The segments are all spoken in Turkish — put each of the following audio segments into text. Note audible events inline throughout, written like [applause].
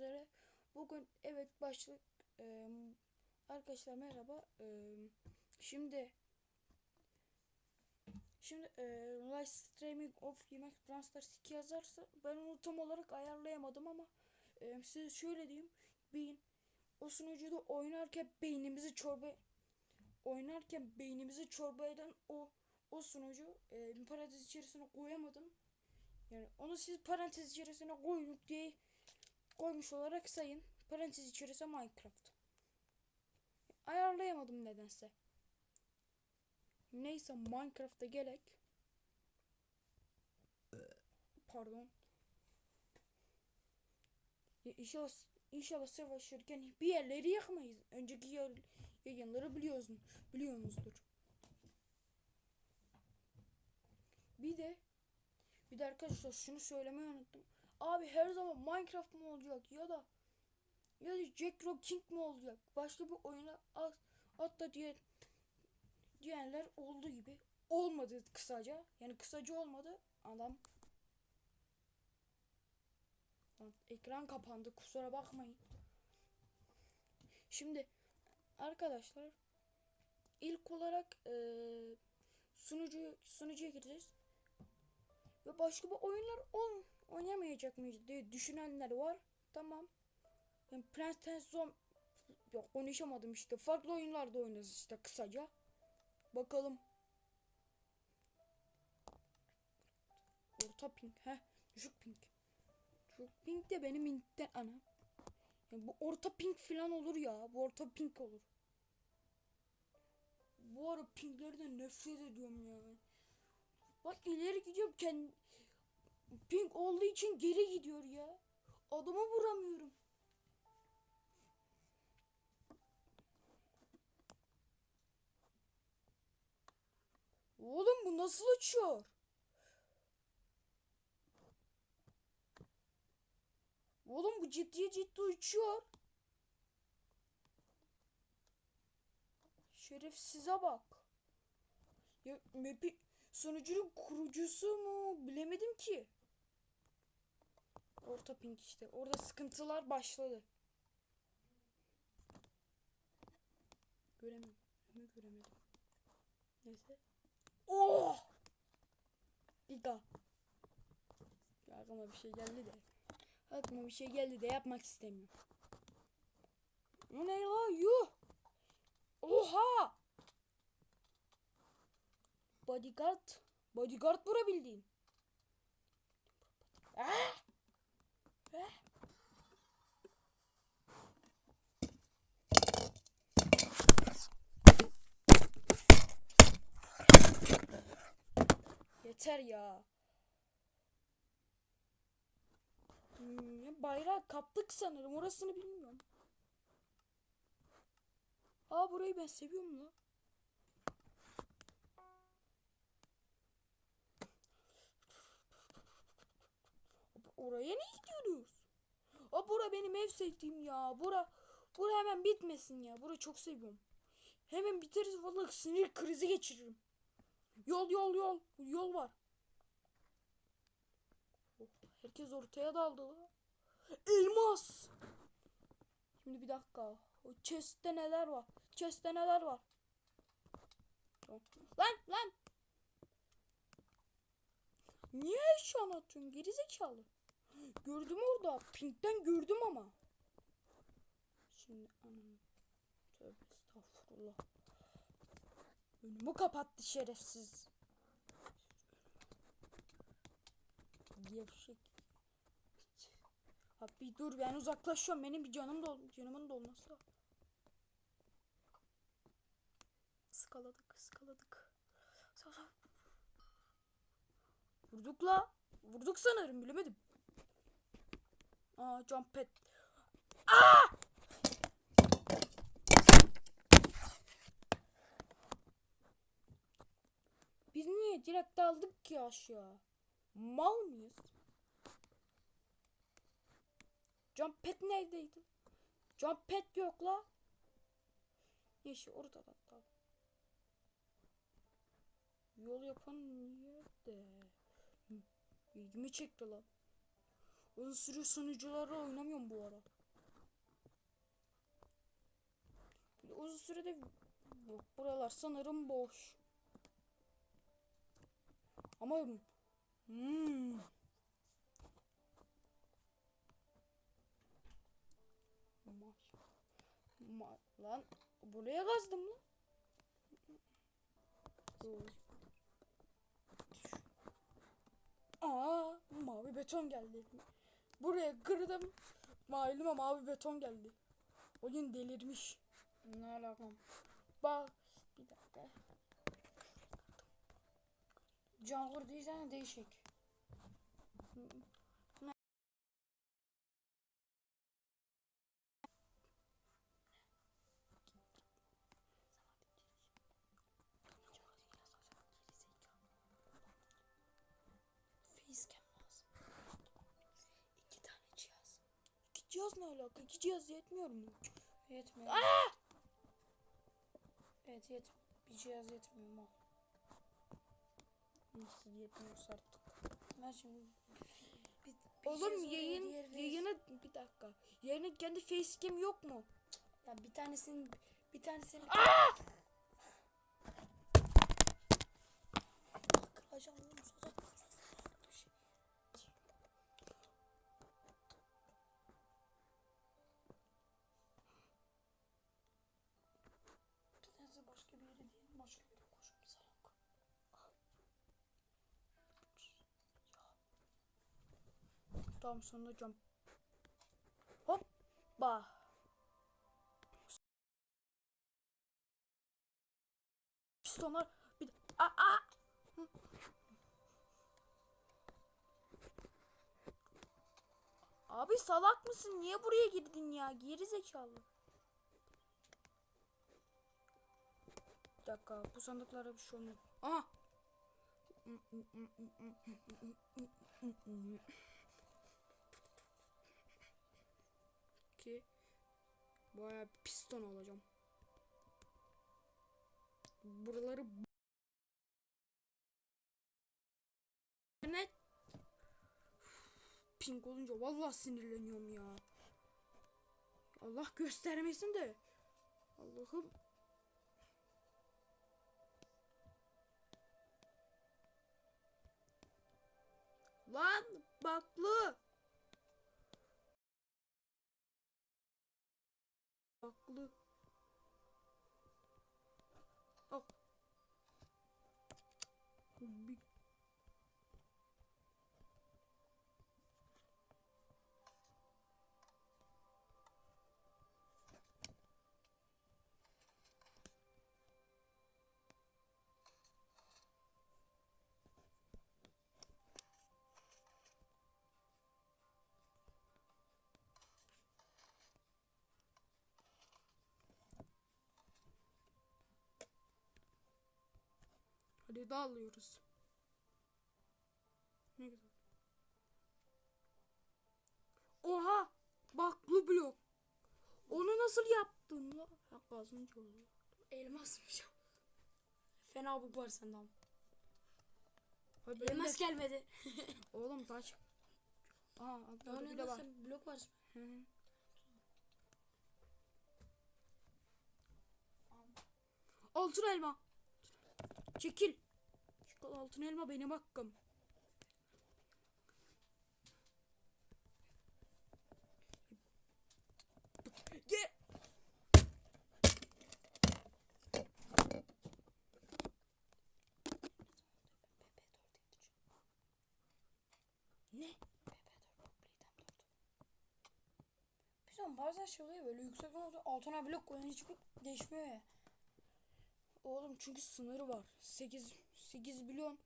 üzere. Bugün evet başlık e, arkadaşlar merhaba. E, şimdi şimdi e, live streaming of yemek Brawl 2 yazarsa ben onu tam olarak ayarlayamadım ama e, size şöyle diyeyim. Bin o sunucuda oynarken beynimizi çorba oynarken beynimizi çorba eden o o sunucu e, parantez içerisine koyamadım. Yani onu siz parantez içerisine koyun diye koymuş olarak sayın. Parantez içerisine Minecraft. Ayarlayamadım nedense. Neyse Minecraft'a gelek. Pardon. Ya inşallah inşallah savaşırken bir yerleri yakmayız. Önceki yer, yayınları biliyorsun, biliyorsunuzdur. Bir de bir de arkadaşlar şunu söylemeyi unuttum. Abi her zaman Minecraft mı olacak ya da ya da Jack Rock King mi olacak? Başka bir oyuna at, atla diye diyenler oldu gibi. Olmadı kısaca. Yani kısaca olmadı. Adam ekran kapandı. Kusura bakmayın. Şimdi arkadaşlar ilk olarak eee sunucu sunucuya gireceğiz. Ve başka bir oyunlar on, oynamayacak mıyız diye düşünenler var. Tamam. Ben Prince Zone yok konuşamadım işte. Farklı oyunlarda oynarız işte kısaca. Bakalım. Orta ping. Heh. Düşük ping. Düşük ping de benim internet ana. Ya bu orta ping falan olur ya. Bu orta ping olur. Bu ara pinglerden nefret ediyorum ya. Bak ileri gidiyorum kendi ping olduğu için geri gidiyor ya. Adamı vuramıyorum. Oğlum bu nasıl uçuyor? Oğlum bu ciddi ciddi uçuyor. Şerefsize bak. Ya map'i sunucunun kurucusu mu bilemedim ki. Orta pink işte. Orada sıkıntılar başladı. Göremedim. Ama göremedim. Neyse. Oh! Ya aklıma bir şey geldi de. Aklıma bir şey geldi de yapmak istemiyorum. O ne la? Yuh! Oha! Bodyguard. Bodyguard vurabildiğin. Ah! Ah! Yeter ya. Hmm, bayrağı kaptık sanırım. Orasını bilmiyorum. Aa burayı ben seviyorum la. Oraya ne gidiyoruz? Aa bura benim ev sevdiğim ya. Bura bura hemen bitmesin ya. Bura çok seviyorum. Hemen biteriz vallahi sinir krizi geçiririm. Yol yol yol. Yol var. Herkes ortaya daldı. Elmas. Şimdi bir dakika. O chest'te neler var? Chest'te neler var? Lan lan. Niye eşya anlatıyorsun gerizekalı? Gördüm orada. Pink'ten gördüm ama. Şimdi anam. Tövbe estağfurullah. Önümü kapattı şerefsiz. Gevşek. Abi dur ben uzaklaşıyorum. Benim bir canım dol canımın dolması. Sağ sağ. Vurduk la. Vurduk sanırım bilemedim. Aa jump pad. Aa! Direkt daldık ki aşağı? Mal mıyız? Jump pad neredeydi? Jump pad yok la. Neyse orada da. Yol yapan nerede? İlgimi çekti lan. Uzun süre sunucularla oynamıyorum bu ara. Uzun sürede yok buralar sanırım boş. Ama hmm. Ma- ma- lan buraya kazdım lan. Aa, mavi beton geldi. Buraya kırdım. Maluma mavi beton geldi. Oyun delirmiş. Ne alakam? Bak bir dakika. Cangur değilsen değişik. Facecam lazım. İki tane cihaz. İki cihaz ne alaka? İki cihaz yetmiyor mu? Yetmiyor. Evet yet. Bir cihaz yetmiyor mu? Nasıl yetmiyorsa artık. Ben şimdi bir, bir Oğlum cihaz oraya, yayın diğeri- yayını bir dakika. Yayının kendi facecam yok mu? Ya bir tanesinin bir tanesinin Kıracağım oğlum Tamam sonra jump. Hoppa. Pistonlar bir aa, aa. Abi salak mısın? Niye buraya girdin ya? Geri zekalı. Bir dakika bu sandıklara bir şey olmuyor. Aha. Bir piston alacağım. Buraları ne? Pink olunca vallahi sinirleniyorum ya. Allah göstermesin de. Allah'ım. Lan. Baklı. Hadi dağılıyoruz. Ne güzel. Oha! Baklı blok. Onu nasıl yaptın? Ya kazınca oluyor. Elmasmış. Fena bu var senden. Hadi Elmas gelmedi. [laughs] Oğlum taş. Aa, ne bile var. blok var? Hı hı. Altın elma. Çekil. Altın elma benim hakkım. Ne? Bizim bazen şey oluyor böyle yüksek altına blok koyunca çıkıp değişmiyor ya. Oğlum çünkü sınırı var. 8 8 milyon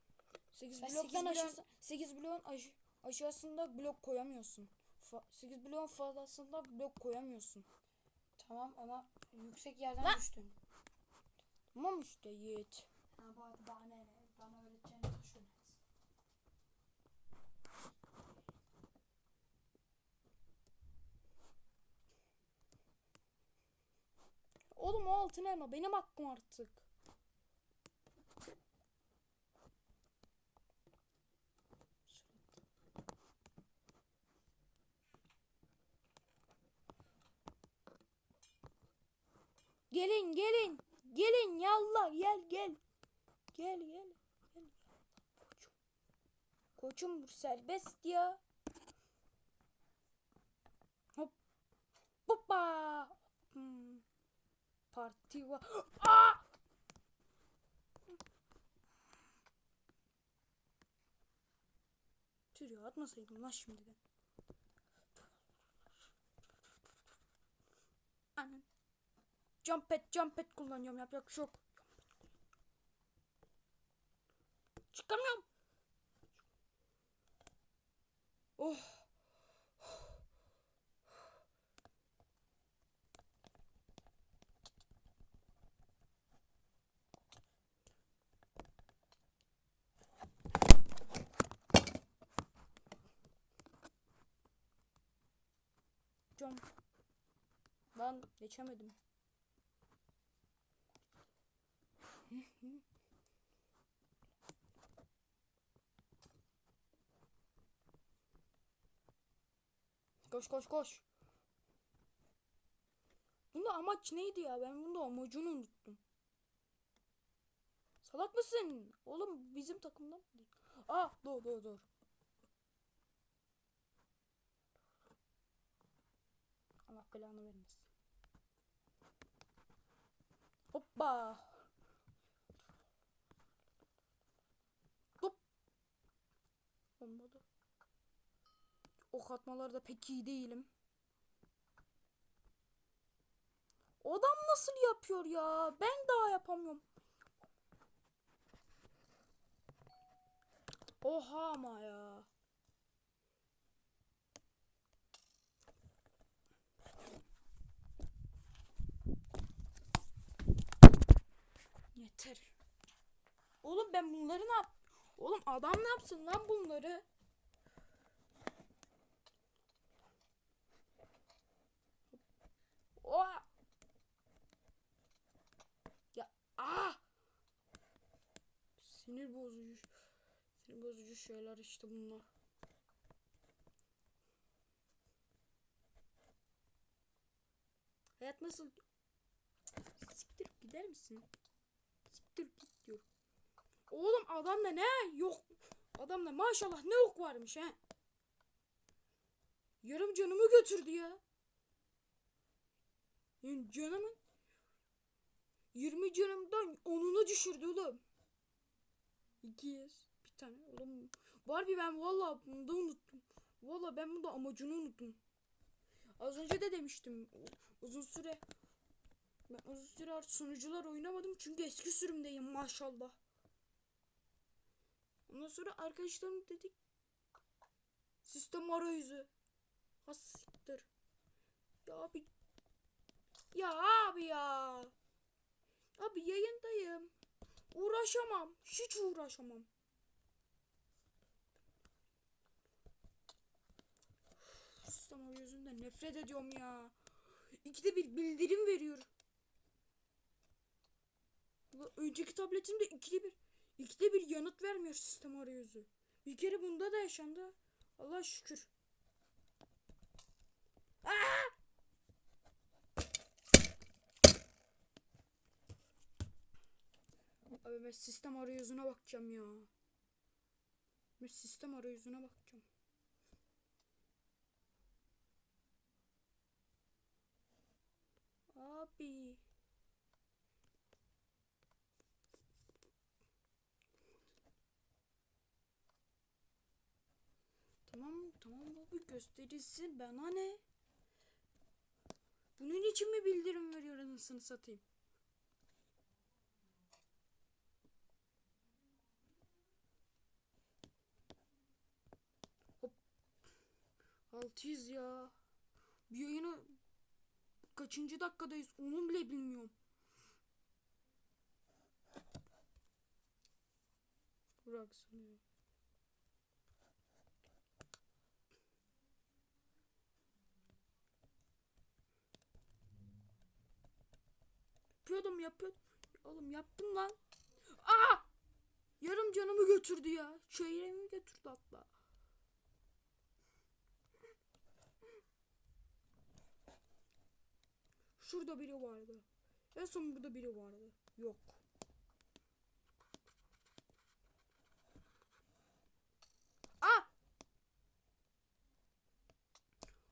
8 Sen bloktan 8 milyon- aşağısı 8 milyon aş- aşağısında blok koyamıyorsun. Fa- 8 milyon fazlasında blok koyamıyorsun. Tamam ama yüksek yerden Lan! düştün. Tamam işte Yiğit. Ha bak bana ne? Bana öğreteceğini düşün. Oğlum o altın elma benim hakkım artık. Gelin gelin. Gelin yallah gel gel. Gel gel. gel. Koçum. Koçum serbest ya. Hop. Hoppa. Hmm. Parti var. Aa! Tüh ya atmasaydım lan şimdiden. Anan. Jump pad, jump pad kullanıyorum yapacak bir şey yok. Çıkamıyorum. Oh. Jump. Lan geçemedim. [laughs] Koş koş koş. Bunda amaç neydi ya? Ben bunda amacını unuttum. Salak mısın? Oğlum bizim takımdan mı değil? Aa dur dur dur. Allah belanı vermesin. Hoppa. Olmadı. Ok atmalarda pek iyi değilim. Adam nasıl yapıyor ya? Ben daha yapamıyorum. Oha ama ya. Yeter. Oğlum ben bunları ne yap? Oğlum adam ne yapsın lan bunları? Oha! Ya ah! Sinir bozucu. Sinir bozucu şeyler işte bunlar. Hayat nasıl? Siktir gider misin? Siktir git. Oğlum adamda ne yok? Adamda maşallah ne ok varmış he. Yarım canımı götürdü ya. Yani canımın 20 canımdan onunu düşürdü oğlum. 200 bir tane oğlum. Barbie ben valla bunu da unuttum. Valla ben bunda amacını unuttum. Az önce de demiştim. Uzun süre ben uzun süre artık sunucular oynamadım çünkü eski sürümdeyim maşallah. Ondan sonra arkadaşlarım dedik. Sistem arayüzü. Ha siktir. Ya abi. Ya abi ya. Abi yayındayım. Uğraşamam. Hiç uğraşamam. Sistem arayüzünden nefret ediyorum ya. İkide bir bildirim veriyor. Önceki tabletimde ikide bir ikide bir yanıt vermiyor sistem arayüzü. Bir kere bunda da yaşandı. Allah şükür. Aa! Abi ben sistem arayüzüne bakacağım ya. Ben sistem arayüzüne bakacağım. Abi. Tamam tamam abi gösterilsin bana ne? Bunun için mi bildirim veriyor anasını satayım? Hop. 600 ya. Bir yayını kaçıncı dakikadayız onu bile bilmiyorum. Bıraksın ya. Yapıyordum yapıyordum. Oğlum yaptım lan. Aa! Yarım canımı götürdü ya. Çeyreğimi götürdü hatta. Şurada biri vardı. En son burada biri vardı. Yok. Aa!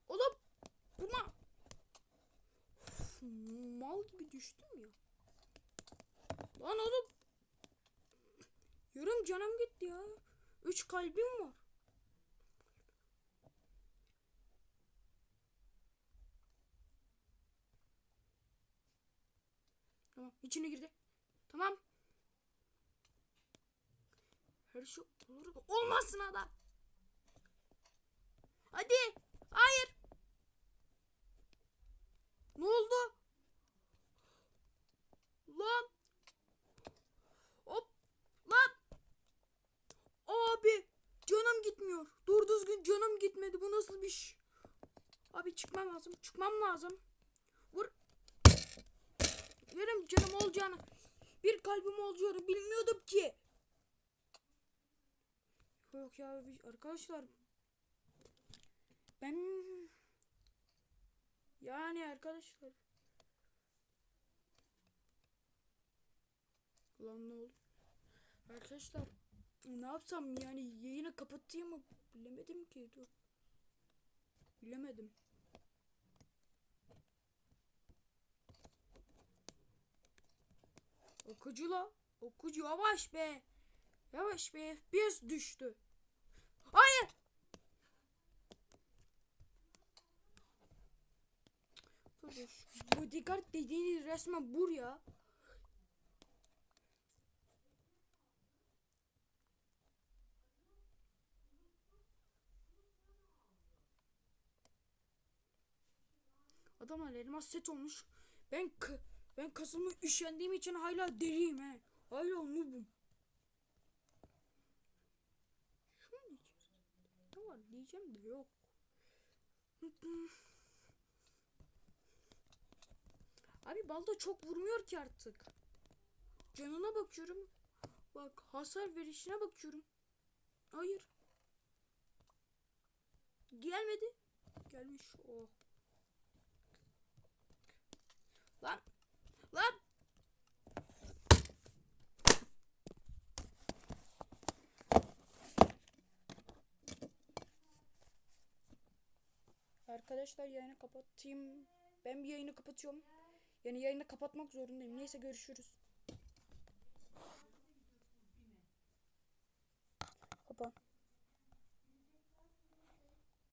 Oğlum buna Üf, mal gibi düştüm ya. Lan oğlum yarım canım gitti ya. Üç kalbim var. Tamam içine girdi. Tamam. Her şey olur da olmazsın ada. Hadi. Hayır. Ne oldu? Lan. Hop. Lan. Abi. Canım gitmiyor. Dur düzgün canım gitmedi. Bu nasıl bir iş? Abi çıkmam lazım. Çıkmam lazım. Vur. Yarım canım olacağını. Bir kalbim olacağını bilmiyordum ki. Yok ya arkadaşlar. Ben yani arkadaşlar. Ulan ne oldu? Arkadaşlar ne yapsam yani yayını kapatayım mı bilemedim ki dur. Bilemedim. Okucu la. Okucu yavaş be. Yavaş be FPS düştü. Hayır. Bodyguard dediğiniz resmen buraya. Adamlar elmas set olmuş. Ben ben kasımı üşendiğim için hala deliyim he. Hala noobum. Şu an içerisinde ne var diyeceğim de yok. Abi balda çok vurmuyor ki artık. Canına bakıyorum. Bak hasar verişine bakıyorum. Hayır. Gelmedi. Gelmiş. Oh. Lan. Lan. Arkadaşlar yayını kapatayım. Ben bir yayını kapatıyorum. Yani yayını kapatmak zorundayım. Neyse görüşürüz.